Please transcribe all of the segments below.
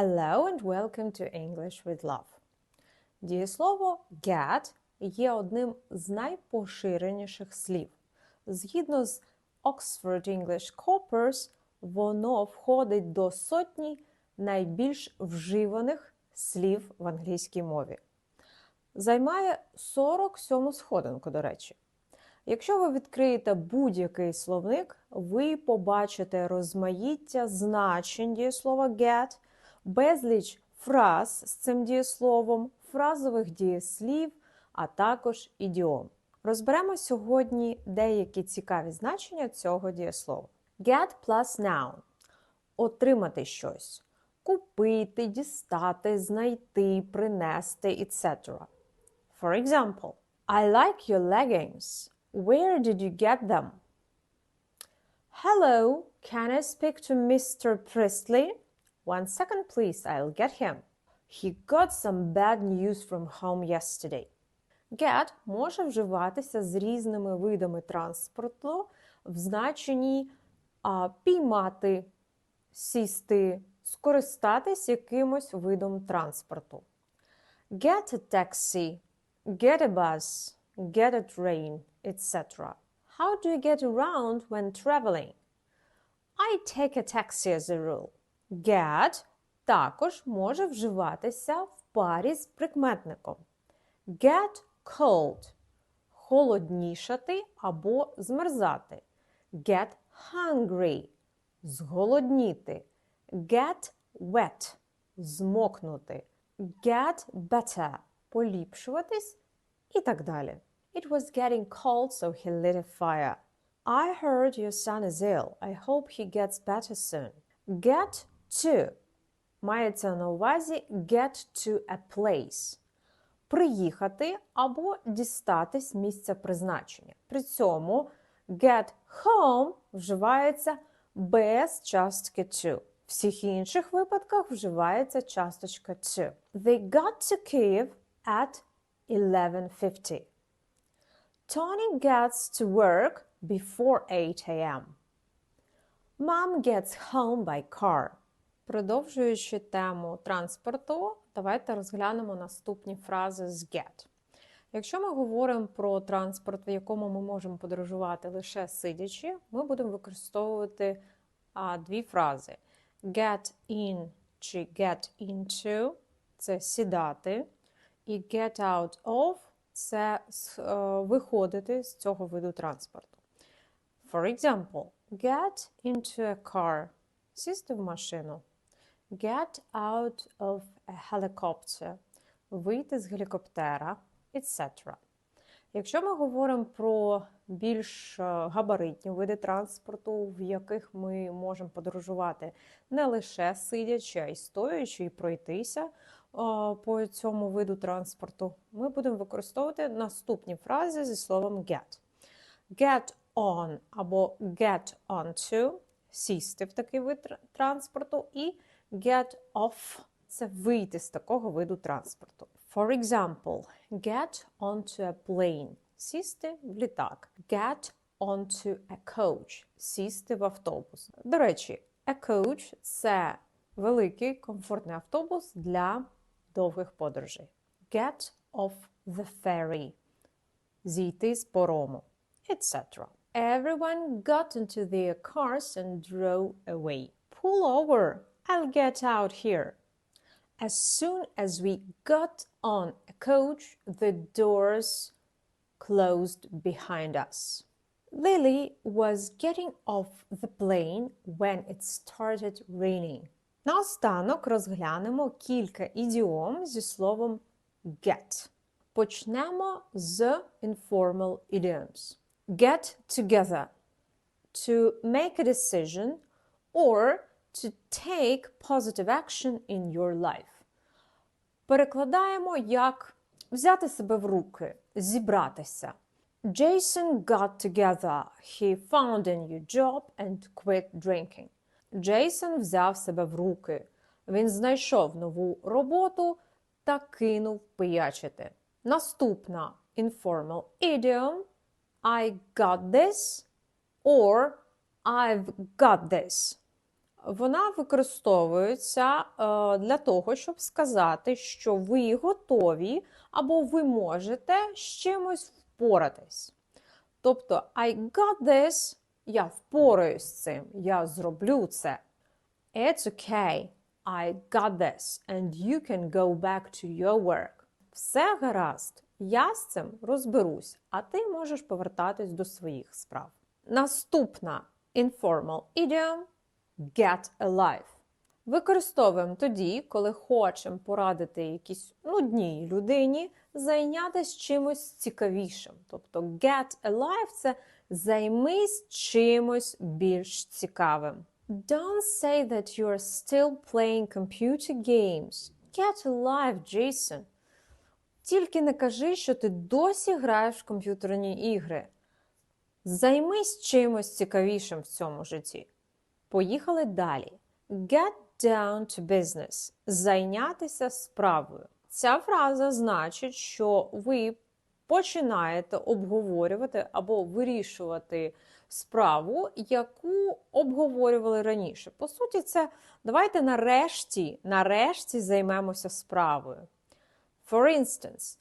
Hello and welcome to English with Love. Дієслово get є одним з найпоширеніших слів. Згідно з Oxford English Corpus, воно входить до сотні найбільш вживаних слів в англійській мові. Займає 47 сходинку, до речі. Якщо ви відкриєте будь-який словник, ви побачите розмаїття значень дієслова get, безліч фраз з цим дієсловом, фразових дієслів, а також ідіом. Розберемо сьогодні деякі цікаві значення цього дієслова. Get plus noun отримати щось, купити, дістати, знайти, принести, etc. For example, I like your leggings. Where did you get them? Hello, can I speak to Mr. Priestley? One second, please, I'll get him. He got some bad news from home yesterday. Get може вживатися з різними видами транспорту в значенні а, піймати, сісти, скористатись якимось видом транспорту. Get a taxi, get a bus, get a train, etc. How do you get around when traveling? I take a taxi as a rule. Get також може вживатися в парі з прикметником. Get cold холоднішати або змерзати. Get hungry зголодніти. Get wet змокнути. Get better поліпшуватись і так далі. It was getting cold, so he lit a fire. I heard your son is ill. I hope he gets better soon. Get to мається на увазі get to a place. Приїхати або дістатись місця призначення. При цьому get home вживається без частки to. В всіх інших випадках вживається часточка to. They got to Kyiv at 11.50. Tony gets to work before 8 a.m. Mom gets home by car. Продовжуючи тему транспорту, давайте розглянемо наступні фрази з get. Якщо ми говоримо про транспорт, в якому ми можемо подорожувати лише сидячи, ми будемо використовувати а, дві фрази: get in чи get into це сідати, і get out of це е, виходити з цього виду транспорту. For example, get into a car сісти в машину. Get out of a helicopter вийти з гелікоптера, etc. Якщо ми говоримо про більш габаритні види транспорту, в яких ми можемо подорожувати не лише сидячи, а й стоячи і пройтися по цьому виду транспорту, ми будемо використовувати наступні фрази зі словом get. Get on або get onto сісти в такий вид транспорту, і get off це вийти з такого виду транспорту. For example, get onto a plane сісти в літак. Get onto a coach сісти в автобус. До речі, a coach це великий комфортний автобус для довгих подорожей. Get off the ferry зійти з парому, etc. Everyone got into their cars and drove away. Pull over. I'll get out here. As soon as we got on a coach, the doors closed behind us. Lily was getting off the plane when it started raining. Наостанок розглянемо кілька ідіом зі словом get. Почнемо з informal idioms. Get together to make a decision or to take positive action in your life. Перекладаємо як взяти себе в руки, зібратися. Jason got together. He found a new job and quit drinking. Джейсон взяв себе в руки. Він знайшов нову роботу та кинув пиячити. Наступна informal idiom I got this or I've got this. Вона використовується е, для того, щоб сказати, що ви готові або ви можете з чимось впоратись. Тобто, I got this, я впораюсь з цим, я зроблю це. It's okay, I got this, and you can go back to your work. Все гаразд, я з цим розберусь, а ти можеш повертатись до своїх справ. Наступна informal idiom get a life. Використовуємо тоді, коли хочемо порадити якійсь нудній людині зайнятися чимось цікавішим. Тобто get a life – це займись чимось більш цікавим. Don't say that you're still playing computer games. Get a life, Jason. Тільки не кажи, що ти досі граєш в комп'ютерні ігри. Займись чимось цікавішим в цьому житті. Поїхали далі. Get down to business. Зайнятися справою. Ця фраза значить, що ви починаєте обговорювати або вирішувати справу, яку обговорювали раніше. По суті, це давайте нарешті, нарешті займемося справою. For instance,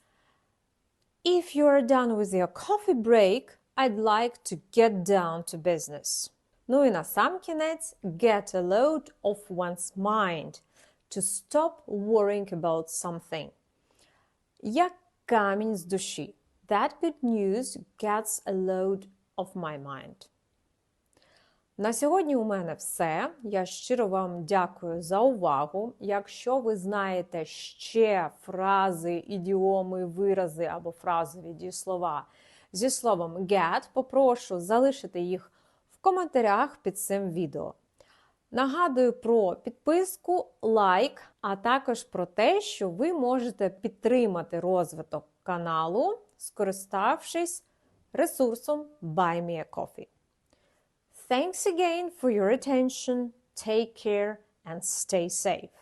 if you are done with your coffee break, I'd like to get down to business. Ну і на сам кінець get a load of one's mind to stop worrying about something. Як камінь з душі. That good news gets a load of my mind. На сьогодні у мене все. Я щиро вам дякую за увагу. Якщо ви знаєте ще фрази, ідіоми, вирази або фразові дієслова зі словом get, попрошу залишити їх в коментарях під цим відео. Нагадую про підписку, лайк, а також про те, що ви можете підтримати розвиток каналу, скориставшись ресурсом Buy Me a Coffee. Thanks again for your attention. Take care and stay safe.